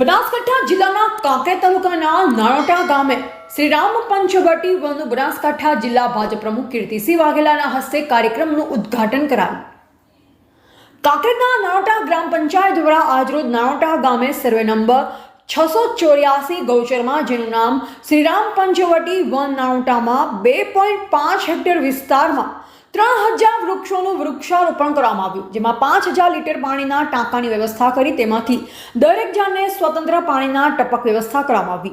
બનાસકાંઠા જિલ્લાના કાંકરે તાલુકાના નાણોટા ગામે શ્રી રામ પંચવટી વન બનાસકાંઠા જિલ્લા ભાજપ પ્રમુખ કીર્તિસિંહ વાઘેલાના હસ્તે કાર્યક્રમનું ઉદ્ઘાટન કરાયું. કાંકરેજના નાણોટા ગ્રામ પંચાયત દ્વારા આજરોજ નાણોટા ગામે સર્વે નંબર છસો ચોર્યાસી ગૌચરમાં, જેનું નામ શ્રીરામ પંચવટી વન નાણોટામાં બે પોઈન્ટ પાંચ હેક્ટર વિસ્તારમાં ત્રણ હજાર વૃક્ષોનું વૃક્ષારોપણ કરવામાં આવ્યું, જેમાં પાંચ હજાર લીટર પાણીના ટાંકાની વ્યવસ્થા કરી તેમાંથી દરેક જણને સ્વતંત્ર પાણીના ટપક વ્યવસ્થા કરવામાં આવી.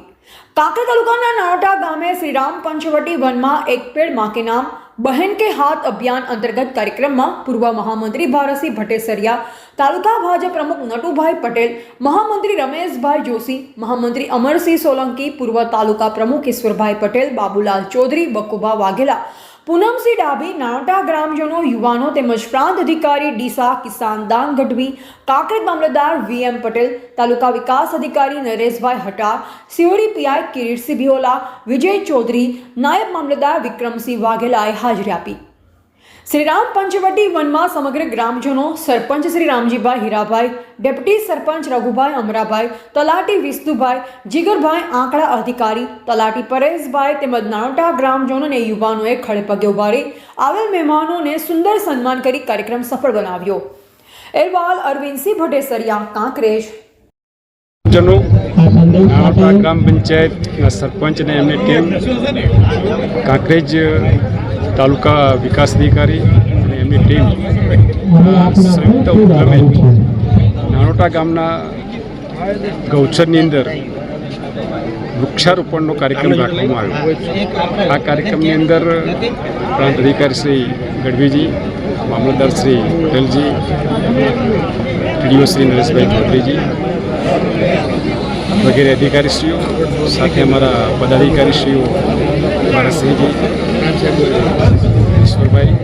કાંકરેજ તાલુકાના નાનોટા ગામે શ્રીરામ પંચવટી વનમાં એક પેડમાં કે નામ બહેન કે હાથ અભિયાન અંતર્ગત કાર્યક્રમમાં પૂર્વ મહામંત્રી ભારતસિંહ ભટ્ટેસરિયા તાલુકા ભાજપ પ્રમુખ નટુભાઈ પટેલ, મહામંત્રી રમેશભાઈ જોશી, મહામંત્રી અમરસિંહ સોલંકી, પૂર્વ તાલુકા પ્રમુખ ઈશ્વરભાઈ પટેલ, બાબુલાલ ચૌધરી બકુબા વાઘેલા પૂનમસિંહ ડાભી નાવટા ગ્રામજનો, યુવાનો તેમજ પ્રાંત અધિકારી ડીસા કિસાન દાન ગઢવી, કાંકરેજ મામલતદાર વીએમ પટેલ, તાલુકા વિકાસ અધિકારી નરેશભાઈ હટાર સિયોડી પીઆઈ કિરીટસિંહ ભિયોલા વિજય ચૌધરી, નાયબ મામલતદાર વિક્રમસિંહ વાઘેલાએ હાજરી આપી. શ્રીરામ પંચવટી વનમાં સમગ્ર ગ્રામજનો સરપંચ શ્રી રામજીભાઈ હીરાભાઈ, ડેપ્યુટી સરપંચ રઘુભાઈ અમરાભાઈ, તલાટી વિષ્ણુભાઈ, જીગરભાઈ આંકડા અધિકારી, તલાટી પરેશભાઈ તેમજ નાનોટા ગ્રામજનો અને યુવાનોએ ખડેપગે ઉભારી આવેલ મહેમાનોને સુંદર સન્માન કરી કાર્યક્રમ સફળ બનાવ્યો. અહેવાલ અરવિંદસિંહ ભટ્ટેસરિયા કાંકરેજ. ગ્રામ પંચાયત સરપંચ અને એમની ટીમ કાંકરેજ તાલુકા વિકાસ અધિકારી અને એમની ટીમ સંયુક્ત ઉપક્રમે નાનોટા ગામના ગૌચરની અંદર વૃક્ષારોપણનો કાર્યક્રમ રાખવામાં આવ્યો. આ કાર્યક્રમની અંદર પ્રાંત અધિકારી શ્રી ગઢવીજી, મામલતદાર શ્રી પટેલજી, ટીડીઓ શ્રી નરેશભાઈ ચૌધરીજી વગેરે અધિકારીશ્રીઓ, સાથે અમારા પદાધિકારીશ્રીઓ ભારતસિંહજી ઈશ્વરભાઈ,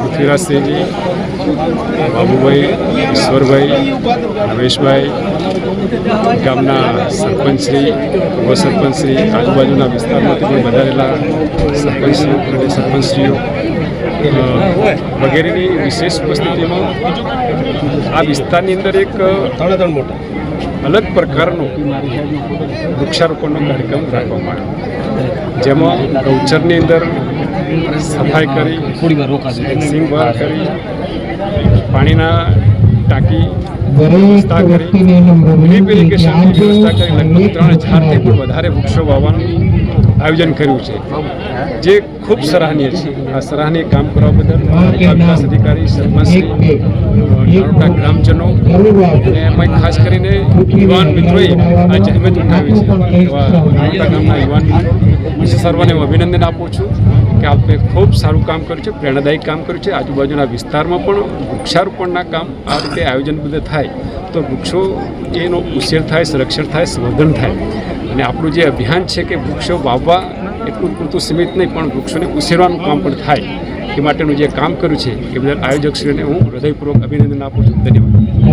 પૃથ્વીરાજસિંહજી, બાબુભાઈ, ઈશ્વરભાઈ, રમેશભાઈ, ગામના સરપંચશ્રી પૂર્વ સરપંચશ્રી, આજુબાજુના વિસ્તારમાંથી પણ વધારેલા સરપંચશ્રીઓ અને સરપંચશ્રીઓ વગેરેની વિશેષ ઉપસ્થિતિમાં આ વિસ્તારની અંદર એક અલગ પ્રકારનો વૃક્ષારોપણનો કાર્યક્રમ રાખવામાં આવ્યો. જેમાં ગૌચરની અંદર સફાઈ કરી, ફેન્સિંગ વાર કરી, પાણીના ટાંકી વ્યવસ્થા કરી ડ્રીપ ત્રણ હજારથી વધારે વૃક્ષો વાવવાનું આયોજન કર્યું છે. જે ખૂબ સરાહનીય છે. આ સરાહનીય કામ કરવા બદલ વિકાસ અધિકારી સરપંચ નાનોટા ગ્રામજનો અને એમાં ખાસ કરીને યુવાન મિત્રોએ આ જહેમત ઉઠાવી છે એવા નાનોટા ગામના યુવાન મિત્રો સર્વને હું અભિનંદન આપું છું કે આપે ખૂબ સારું કામ કર્યું છે પ્રેરણાદાયક કામ કર્યું છે. આજુબાજુના વિસ્તારમાં પણ વૃક્ષારોપણના કામ આ રીતે આયોજન બધે થાય તો વૃક્ષો એનો ઉછેર થાય, સંરક્ષણ થાય, સંવર્ધન થાય. અને આપણું જે અભિયાન છે કે વૃક્ષો વાવવા એટલું પૂરતું સીમિત નહીં, પણ વૃક્ષોને ઉછેરવાનું કામ પણ થાય. એ માટેનું જે કામ કર્યું છે, એ બદલ આયોજકશ્રીને હું હૃદયપૂર્વક અભિનંદન આપું છું. ધન્યવાદ.